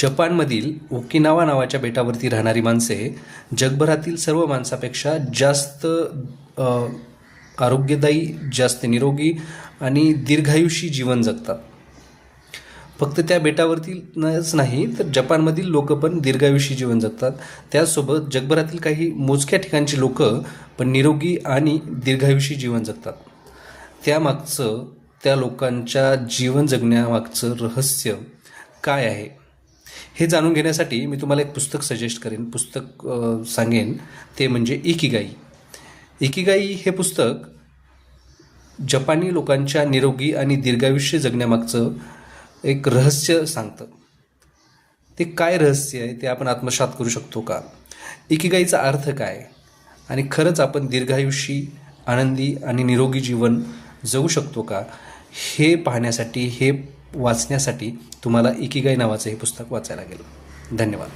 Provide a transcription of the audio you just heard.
जपानमधील ओकिनावा नावाच्या बेटावरती राहणारी माणसे जगभरातील सर्व माणसापेक्षा जास्त आरोग्यदायी जास्त निरोगी आणि दीर्घायुषी जीवन जगतात. फक्त त्या बेटावरतीलच नाही तर जपानमधील लोक पण दीर्घायुषी जीवन जगतात. त्याचसोबत जगभरातील काही मोजक्या ठिकाणची लोक पण निरोगी आणि दीर्घायुषी जीवन जगतात. त्यामागचं त्या लोकांच्या जीवन जगण्यामागचं रहस्य काय आहे? हे जाणून घेण्यासाठी मी तुम्हाला एक पुस्तक सजेस्ट करेन पुस्तक सांगेन. ते म्हणजे इकिगाई. इकिगाई हे पुस्तक जपानी लोकांच्या निरोगी आणि दीर्घायुष्य जगण्यामागचं एक रहस्य सांगतं. ते काय रहस्य आहे ते आपण आत्मसात करू शकतो का? इकिगाईचा अर्थ काय? आणि खरंच आपण दीर्घायुषी आनंदी आणि निरोगी जीवन जगू शकतो का? हे पाहण्यासाठी हे वाचण्यासाठी तुम्हाला इकिगाई नावाचं हे पुस्तक वाचायला लागेल. धन्यवाद.